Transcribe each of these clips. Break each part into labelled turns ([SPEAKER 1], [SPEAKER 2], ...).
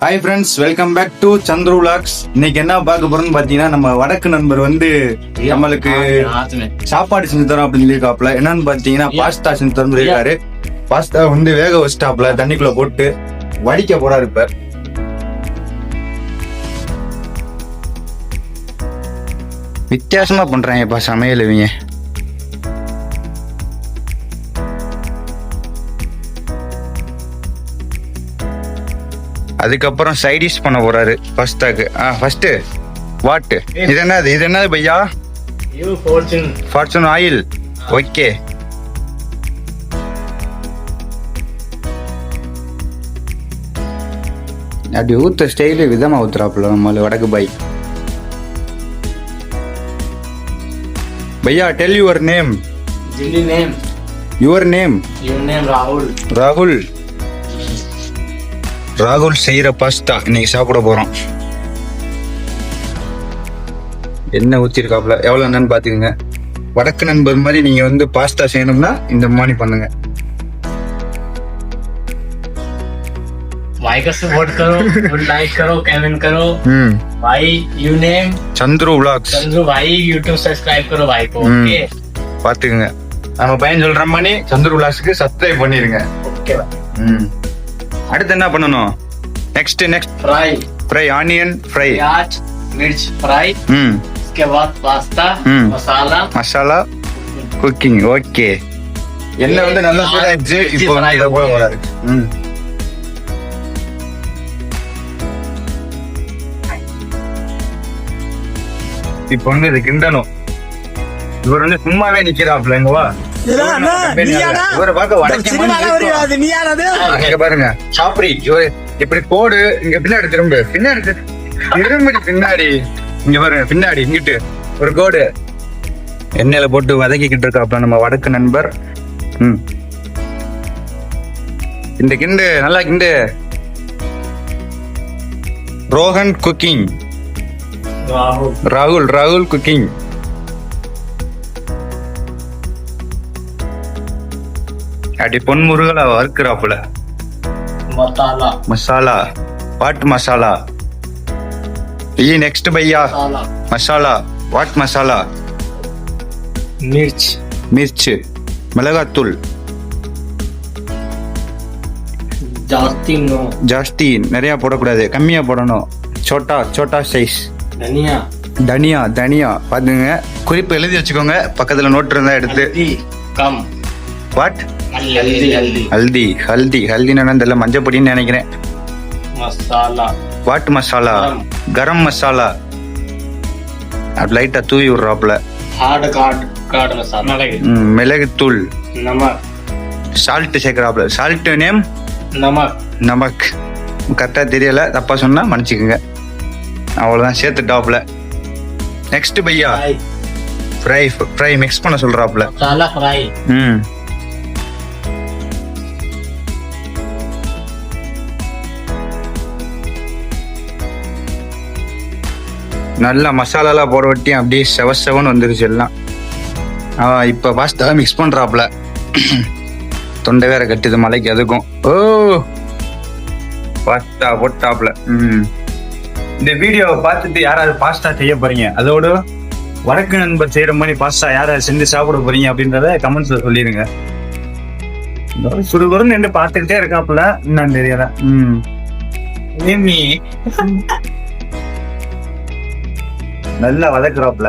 [SPEAKER 1] Hi friends welcome back to Chandru vlogs இன்னைக்கு என்ன பார்க்க போறோம்னு பாத்தீங்கன்னா நம்ம வடக்கு நண்பர் வந்து நம்மளுக்கு சாப்பாடு செஞ்சு தரோம் அப்படின்னு சொல்லியிருக்காப்ல என்னன்னு பாத்தீங்கன்னா பாஸ்தா செஞ்சு தரோம் இருக்காரு பாஸ்தா வந்து வேக வச்சிட்டாப்ல தண்ணிக்குள்ள போட்டு வடிக்க போறாரு இப்ப. வித்தியாசமா பண்றாங்க இப்ப சமையல் இவங்க. அதுக்கப்புறம் சைடிஷ் பண்ண போறாரு. பாஸ்தாக்கு ஆ ஃபர்ஸ்ட் வாட் இது என்னது? இது என்னது பையா. ஃபார்ச்சூன் ஆயில் ஓகே அப்படி ஊத்த ஸ்டைலு விதமா ஊத்துறாப்புல நம்மள வடக்கு பாய். பையா tell your
[SPEAKER 2] name name.
[SPEAKER 1] Your name
[SPEAKER 2] Your name Rahul.
[SPEAKER 1] ராகுல் ராகுல் செய்கிற பாஸ்தா இன்னைக்கு சாப்பிட போகிறோம் என்ன ஊற்றிருக்காப்புல எவ்வளோ என்னன்னு பார்த்துக்குங்க. வடக்கு நண்பர் மாதிரி நீங்கள் வந்து பாஸ்தா செய்யணும்னா இந்த மாதிரி பண்ணுங்க.
[SPEAKER 2] भाई का सपोर्ट करो लाइक करो कमेंट करो भाई you name
[SPEAKER 1] Chandru vlogs
[SPEAKER 2] Chandru भाई यूट्यूब
[SPEAKER 1] பார்த்துக்குங்க. நம்ம பையன் சொல்கிற மாதிரி சந்துரு விளாஸுக்கு சப்ஸ்கிரைப் பண்ணிடுங்க
[SPEAKER 2] ஓகேவா
[SPEAKER 1] ம். அடுத்து என்ன பண்ணணும் next next
[SPEAKER 2] fry
[SPEAKER 1] fry onion fry
[SPEAKER 2] प्याज मिर्च फ्राई
[SPEAKER 1] ம்
[SPEAKER 2] उसके बाद पास्ता
[SPEAKER 1] हम्म।
[SPEAKER 2] मसाला
[SPEAKER 1] மசாலா குக்கிங் ஓகே எண்ணெய் வந்து நல்லா சூடாயிடுச்சு இப்போ வந்து இதை போட போறாரு ம் இப்போ வந்து இது கிண்டணும் இவர் வந்து சும்மாவே நிக்கிறாப்ல எங்க பாருங்க. சாப்பிரி இப்படி போடு இங்க பின்னாடி திரும்ப. பின்னாடி திரும்பி பின்னாடி. இங்க பாருங்க பின்னாடி இங்கிட்டு. ஒரு கோடு. எண்ணெயில போட்டு வதக்கிக்கிட்டு இருக்காப்ல நம்ம வடக்கு நண்பர். ம். இந்த கிண்டு நல்லா கிண்டு. ரோஹன் குக்கிங். ராகுல் ராகுல் குக்கிங். அப்படி பொன்முருகலை வறுக்கிறாப்புல.
[SPEAKER 2] மசாலா.
[SPEAKER 1] மசாலா. வாட் மசாலா? ఈ నెక్స్ట్ భయ్యా மசாலா. వాట్
[SPEAKER 2] மசாலா?
[SPEAKER 1] మిర్చ్
[SPEAKER 2] మిర్చ్ மிளகாத்தூள்.
[SPEAKER 1] ஜாஸ்தி நிறைய போடக்கூடாது. கம்மியா போடணும். சோட்டா சோட்டா சைஸ்.
[SPEAKER 2] தனியா.
[SPEAKER 1] தனியா தனியா. பாத்துங்க குறிப்பு எழுதி வச்சுக்கோங்க. பக்கத்துல நோட் இருந்தா எடுத்து.
[SPEAKER 2] கம்.
[SPEAKER 1] வாட்? ஹல்தி ஹல்தி. ஹல்தினா தெரியல மஞ்சள் பொடின்னு
[SPEAKER 2] நினைக்கிறேன்
[SPEAKER 1] வாட்டு மசாலா
[SPEAKER 2] கரம்.
[SPEAKER 1] மசாலா அப்படி லைட்டா தூவி
[SPEAKER 2] விடுறாப்ல
[SPEAKER 1] ஹார்ட் காட்
[SPEAKER 2] காட்
[SPEAKER 1] சால்ட்டு மிளகு. தூள். நேம்
[SPEAKER 2] நமக்
[SPEAKER 1] நமக் கரெக்டாக தெரியல தப்பா சொன்னா மன்னிச்சுக்கோங்க. அவ்வளோதான் சேர்த்துட்டாப்ல நெக்ஸ்ட் பையா? ஃப்ரை ஃப்ரை மிக்ஸ் பண்ண
[SPEAKER 2] சொல்றாப்ல ஃப்ரை
[SPEAKER 1] ம். நல்லா மசாலாலாம் போட வட்டி அப்படியே செவ செவன்னு வந்துருச்சு எல்லாம். ஆ இப்போ பாஸ்தா மிக்ஸ் பண்றாப்புல. தொண்டை வேற கட்டுது மலைக்கு அதுக்கும். ஓ பாஸ்தா போட்டாப்புல. ம். இந்த வீடியோவை பார்த்துட்டு யாராவது பாஸ்தா செய்ய போறீங்க? அதோட வடக்கு நண்பர் செய்யற மாதிரி பாஸ்தா யாராவது செஞ்சு சாப்பிட போறீங்க அப்படின்றத கமெண்ட்ஸ்ல சொல்லிருங்க. சுடுகுறுன்னு நின்று பார்த்துக்கிட்டே இருக்காப்புல. என்னன்னு தெரியல. ம். ஏமி நல்லா வதக்குறாப்புல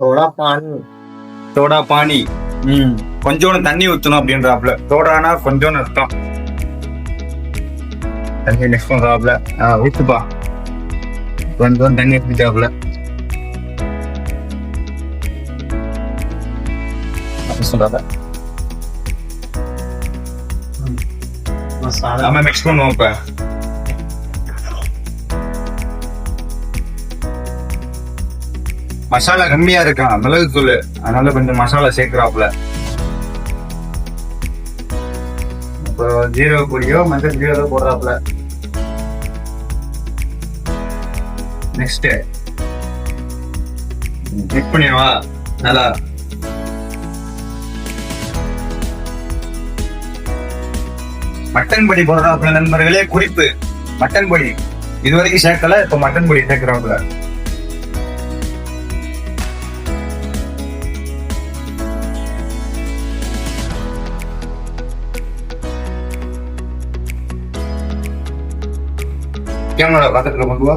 [SPEAKER 2] தோடா பானி.
[SPEAKER 1] தோடா பாணி ம். கொஞ்சோண்டு தண்ணி ஊற்றணும் அப்படின்றாப்புல தோடானா கொஞ்சோண்டு அர்த்தம் தண்ணி மிக்ஸ் பண்றாப்புல ஆ ஊற்றுப்பா கொஞ்சோண்டு தண்ணி ஊற்றிட்டாப்புல அப்படி சொல்றாங்க ஆமா மிக்ஸ் பண்ணுவோம் இப்ப மசாலா கம்மியா இருக்கான் மிளகு தூள் அதனால கொஞ்சம் மசாலா சேர்க்கிறாப்புல அப்புறம் ஜீரோ பொடியோ மஞ்சள் ஜீரோ போடுறாப்புல நெக்ஸ்ட் மிக்ஸ் பண்ணிடுவா நல்லா மட்டன் பொடி போடுறாப்புல நண்பர்களே குறிப்பு. மட்டன் பொடி இது வரைக்கும் சேர்க்கல இப்ப மட்டன் பொடி சேர்க்கிறாப்புல கேமரா பக்கத்துல கொண்டு வா.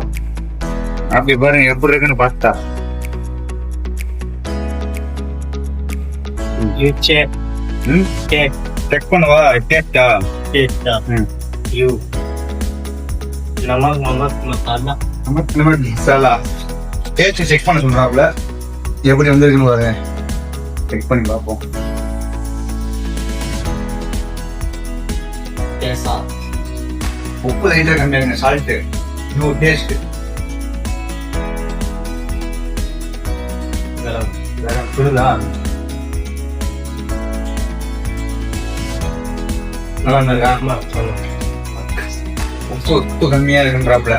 [SPEAKER 1] அப்படி பாருங்க எப்படி இருக்குன்னு பார்த்தா.
[SPEAKER 2] You Check.
[SPEAKER 1] செக் பண்ணவா? டேஸ்டா டேஸ்டா
[SPEAKER 2] யூ நமக் நமக் மசாலா
[SPEAKER 1] நமக் நமக் மசாலா டேஸ்ட் செக் பண்ண சொல்றாப்ல எப்படி வந்திருக்குன்னு பாருங்க. செக் பண்ணி பார்ப்போம்.
[SPEAKER 2] டேஸ்டா
[SPEAKER 1] உப்பு லைட்டா கம்மியாங்க சால்ட் யூ டேஸ்ட்
[SPEAKER 2] வேற வேற
[SPEAKER 1] புரியுதா? நல்லா இருக்கா ஆமா கம்மியா இருக்குன்றாப்ல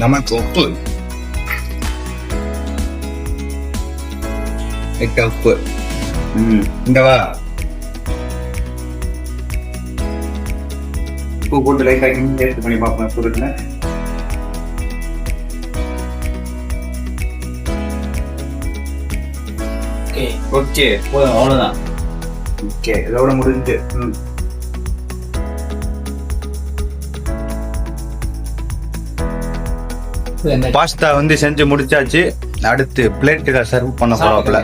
[SPEAKER 1] நமக்கு உப்பு லைட்டா உப்பு இந்தவா உப்பு போட்டு டேஸ்ட் பண்ணி பார்ப்பேன் சுருட்டுன்னு
[SPEAKER 2] ஓகே.
[SPEAKER 1] ஓகே.
[SPEAKER 2] போதும் அவ்வளோதான்
[SPEAKER 1] ஓகே இதோட முடிஞ்சு ம். பாஸ்தா வந்து செஞ்சு முடிச்சாச்சு. அடுத்து பிளேட்டுக்கு சர்வ் பண்ண போறாப்ல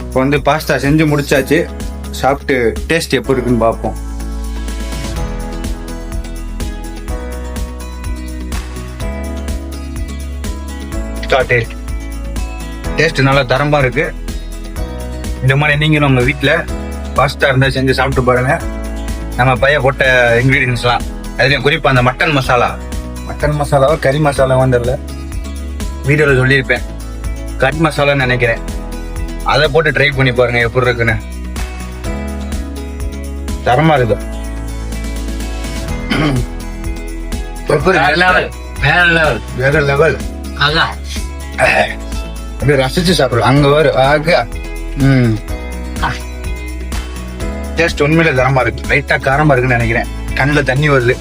[SPEAKER 1] இப்போ வந்து பாஸ்தா செஞ்சு முடிச்சாச்சு. சாப்பிட்டு டேஸ்ட் எப்படி இருக்குன்னு பார்ப்போம். டேஸ்ட் டேஸ்ட் நல்லா தரமா இருக்கு. இந்த மாதிரி நீங்க நம்ம வீட்டில் பாஸ்தா இருந்தால் செஞ்சு சாப்பிட்டு பாருங்க. நம்ம பையன் போட்ட இன்க்ரீடியன்ஸ்லாம் அதுலேயும் குறிப்பாக அந்த மட்டன் மசாலா மட்டன் மசாலாவா கறி மசாலா வந்துடல வீடியோவில் சொல்லியிருப்பேன். கட் மசாலான்னு நினைக்கிறேன். அதை போட்டு ட்ரை பண்ணி பாருங்க எப்படி இருக்குன்னு. தரமா இருக்கு எப்படி
[SPEAKER 2] வேற
[SPEAKER 1] இருக்கு?
[SPEAKER 2] லெவல் வேற லெவல்
[SPEAKER 1] வேற லெவல்
[SPEAKER 2] அதான்
[SPEAKER 1] அப்படியே ரசிச்சு சாப்பிடலாம் அங்க வரு ஆக ம் டேஸ்ட் உண்மையில தரமா இருக்கு லைட்டா காரமா இருக்குன்னு நினைக்கிறேன் கண்ணுல தண்ணி வருது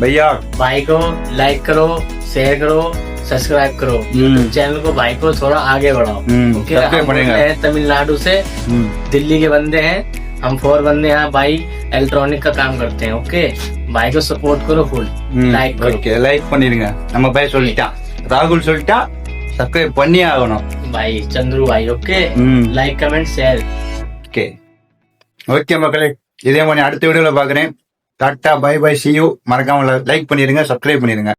[SPEAKER 1] भैया
[SPEAKER 2] भाई को लाइक करो शेयर करो सब्सक्राइब करो
[SPEAKER 1] हम्म।
[SPEAKER 2] चैनल को भाई को थोड़ा आगे बढ़ाओ
[SPEAKER 1] हम्म,
[SPEAKER 2] ओके
[SPEAKER 1] सबके
[SPEAKER 2] हम
[SPEAKER 1] बढ़ेगा।
[SPEAKER 2] हैं तमिलनाडु से दिल्ली के बंदे हैं हम फोर बंदे हैं भाई इलेक्ट्रॉनिक का काम करते हैं ओके भाई को सपोर्ट करो फुल लाइक करो
[SPEAKER 1] ஓகே லைக் பண்ணிருங்க நம்ம பையன் சொல்லிட்டான் ராகுல் சொல்லிட்டா சப்ஸ்கிரைப் பண்ணியே ஆகணும்
[SPEAKER 2] भाई चंद्रू भाई ओके
[SPEAKER 1] ம்
[SPEAKER 2] like comment share
[SPEAKER 1] okay okay மக்களே இதே மாதிரி அடுத்த வீடியோல பாக்குறேன் tata bye bye see you மறக்காம லைக் பண்ணிருங்க சப்ஸ்கிரைப் பண்ணிருங்க